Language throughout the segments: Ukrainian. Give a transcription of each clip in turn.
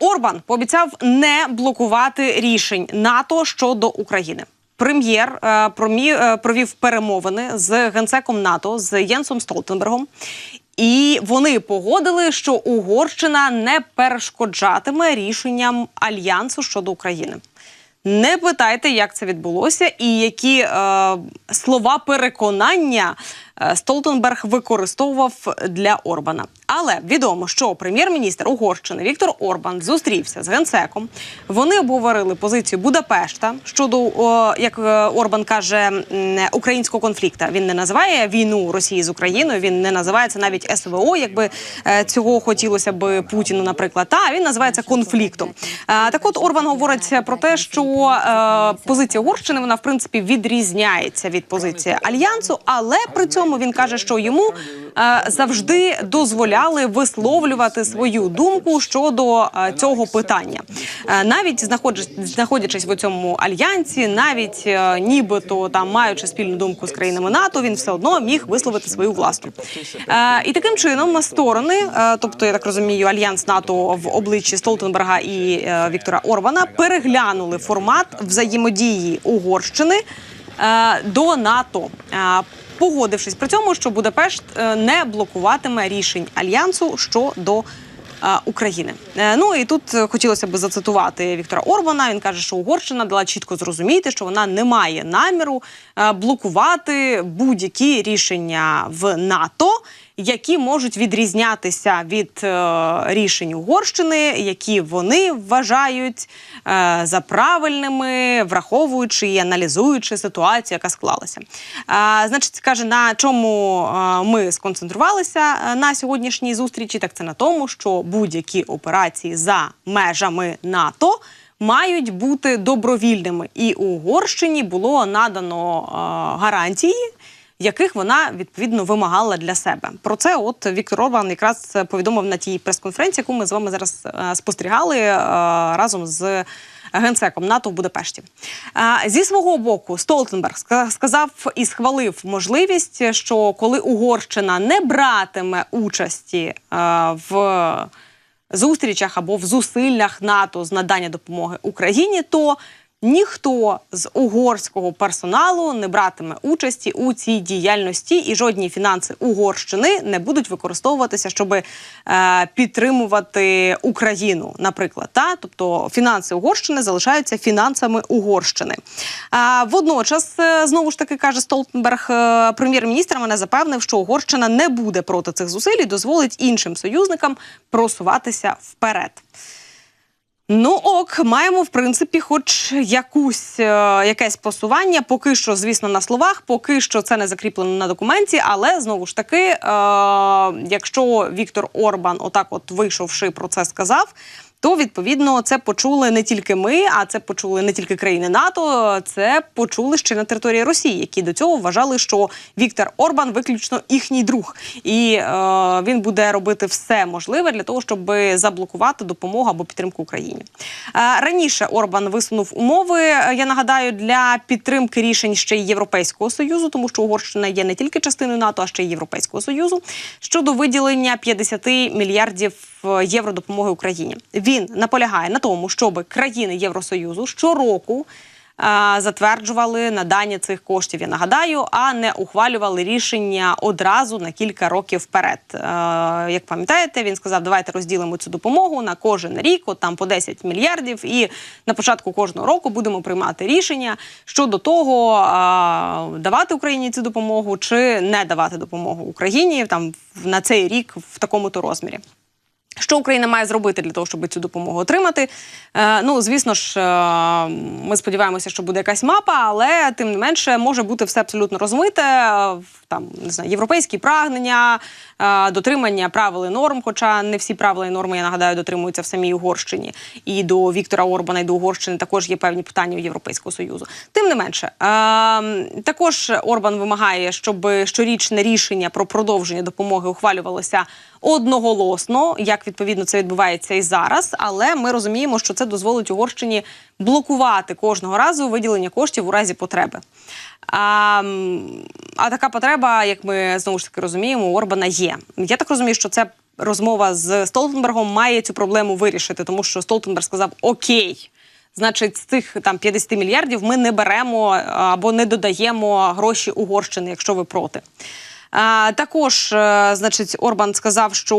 Орбан пообіцяв не блокувати рішень НАТО щодо України. Прем'єр е, е, провів перемовини з генсеком НАТО з Єнсом Столтенбергом. І вони погодили, що Угорщина не перешкоджатиме рішенням альянсу щодо України. Не питайте, як це відбулося, і які е, слова переконання Столтенберг використовував для Орбана. Але відомо, що прем'єр-міністр Угорщини Віктор Орбан зустрівся з генсеком. Вони обговорили позицію Будапешта щодо, як е, Орбан каже, українського конфлікту. Він не називає війну Росії з Україною. Він не називає це навіть СВО, якби е, цього хотілося б Путіну, наприклад. Та він називається конфліктом. Е, так, от Орбан говорить про те, що е, позиція Угорщини вона в принципі відрізняється від позиції альянсу, але при цьому він каже, що йому е, завжди дозволяли висловлювати свою думку щодо е, цього питання, Е, навіть знаходячись, в цьому альянсі, навіть нібито там маючи спільну думку з країнами НАТО, він все одно міг висловити свою власну. І таким чином сторони, тобто я так розумію, альянс НАТО в обличчі Столтенберга і Віктора Орбана переглянули формат взаємодії Угорщини до НАТО. Погодившись. При цьому, що Будапешт е, не блокуватиме рішень альянсу щодо України. Е, Ну і тут е, хотілося б зацитувати Віктора Орбана. Він каже, що Угорщина дала чітко зрозуміти, що вона не має наміру е, блокувати будь-які рішення в НАТО, які можуть відрізнятися від е, рішень Угорщини, які вони вважають е, за правильними, враховуючи і аналізуючи ситуацію, яка склалася. Е, значить, каже, на чому е, ми сконцентрувалися е, на сьогоднішній зустрічі, так це на тому, що будь-які операції за межами НАТО. Мають бути добровільними, і Угорщині було надано е, гарантії, яких вона відповідно вимагала для себе. Про це от Віктор Орбан якраз повідомив на тій прес-конференції, яку ми з вами зараз е, спостерігали е, разом з. Генсеком НАТО в Будапешті Е, зі свого боку Столтенберг ска- сказав і схвалив можливість, що коли Угорщина не братиме участі е, в зустрічах або в зусиллях НАТО з надання допомоги Україні, то ніхто з угорського персоналу не братиме участі у цій діяльності, і жодні фінанси Угорщини не будуть використовуватися, щоб е, підтримувати Україну, наприклад. Та тобто фінанси Угорщини залишаються фінансами Угорщини. А водночас, е, знову ж таки каже Столтенберг, е, прем'єр-міністр мене запевнив, що Угорщина не буде проти цих зусиль і дозволить іншим союзникам просуватися вперед. Ну ок, маємо в принципі, хоч якусь е, якесь посування. Поки що, звісно, на словах, поки що це не закріплено на документі. Але знову ж таки, е, якщо Віктор Орбан, отак, от вийшовши про це, сказав. То відповідно це почули не тільки ми, а це почули не тільки країни НАТО. Це почули ще на території Росії, які до цього вважали, що Віктор Орбан виключно їхній друг, і е, він буде робити все можливе для того, щоб заблокувати допомогу або підтримку Україні. Е, раніше Орбан висунув умови. е, Я нагадаю, для підтримки рішень ще й Європейського союзу, тому що Угорщина є не тільки частиною НАТО, а ще й Європейського союзу щодо виділення 50 мільярдів е, євро допомоги Україні. Він наполягає на тому, щоб країни Євросоюзу щороку затверджували надання цих коштів. Я нагадаю, а не ухвалювали рішення одразу на кілька років вперед. Як пам'ятаєте, він сказав, давайте розділимо цю допомогу на кожен рік, от там по 10 мільярдів, і на початку кожного року будемо приймати рішення щодо того, давати Україні цю допомогу чи не давати допомогу Україні там на цей рік в такому-то розмірі. Що Україна має зробити для того, щоб цю допомогу отримати? Е, ну, звісно ж, е, ми сподіваємося, що буде якась мапа, але тим не менше може бути все абсолютно розмите. е, Там не знаю, європейські прагнення, е, дотримання правил і норм. Хоча не всі правила і норми, я нагадаю, дотримуються в самій Угорщині. І до Віктора Орбана і до Угорщини також є певні питання у Європейського союзу. Тим не менше, е, також Орбан вимагає, щоб щорічне рішення про продовження допомоги ухвалювалося одноголосно, як відповідно це відбувається і зараз. Але ми розуміємо, що це дозволить Угорщині блокувати кожного разу виділення коштів у разі потреби. А, а така потреба, як ми знову ж таки розуміємо, у Орбана є. Я так розумію, що це розмова з Столтенбергом має цю проблему вирішити, тому що Столтенберг сказав Окей. Значить, з цих там 50 мільярдів ми не беремо е, або не додаємо гроші Угорщини, якщо ви проти. Також, е, значить, Орбан сказав, що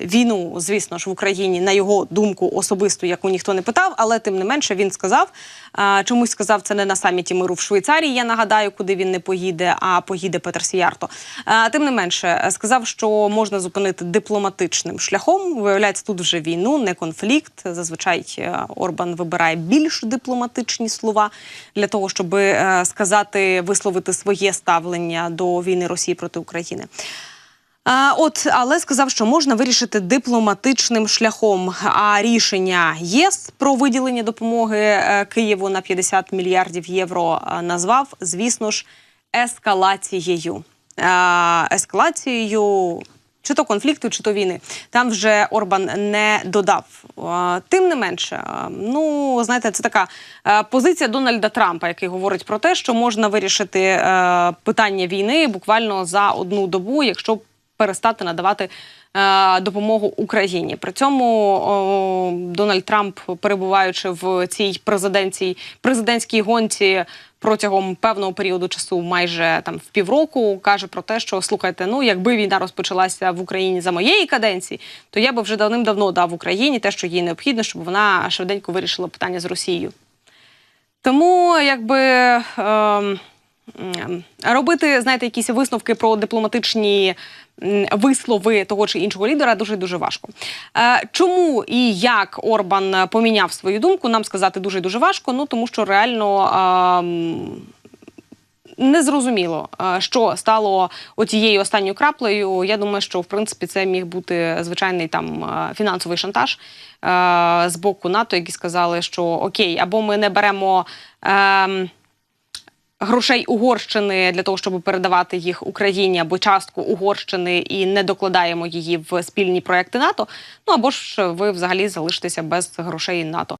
війну, звісно ж, в Україні на його думку особисто яку ніхто не питав, але тим не менше він сказав. Чомусь сказав це не на саміті миру в Швейцарії. Я нагадаю, куди він не поїде, а поїде Петер Сіярто. Тим не менше, сказав, що можна зупинити дипломатичним шляхом. Виявляється, тут вже війну, не конфлікт. Зазвичай е, Орбан вибирає більш дипломатичні слова для того, щоб е, сказати, висловити своє ставлення до війни Росії проти України. А, от, але сказав, що можна вирішити дипломатичним шляхом. А рішення єС про виділення допомоги е, Києву на 50 мільярдів євро е, назвав, звісно ж, ескалацією. Ескалацією чи то конфлікту, чи то війни. Там вже Орбан не додав. Тим не менше, ну знаєте, це така позиція Дональда Трампа, який говорить про те, що можна вирішити е, питання війни буквально за одну добу, якщо перестати надавати. е, Допомогу Україні при цьому о, Дональд Трамп, перебуваючи в цій президентській президентській гонці протягом певного періоду часу, майже там в півроку, каже про те, що слухайте, ну якби війна розпочалася в Україні за моєї каденції, то я би вже давним-давно дав Україні те, що їй необхідно, щоб вона швиденько вирішила питання з Росією. Тому якби. ем, Робити, знаєте, якісь висновки про дипломатичні вислови того чи іншого лідера дуже дуже важко. Е, Чому і як Орбан поміняв свою думку, нам сказати дуже дуже важко. Ну тому що реально незрозуміло, е, що стало отією останньою краплею. Я думаю, що в принципі це міг бути звичайний там е, фінансовий шантаж з боку НАТО, які сказали, що окей, або ми не беремо. ем, грошей Угорщини для того, щоб передавати їх Україні або частку Угорщини і не докладаємо її в спільні проекти НАТО. Ну або ж ви взагалі залишитеся без грошей НАТО.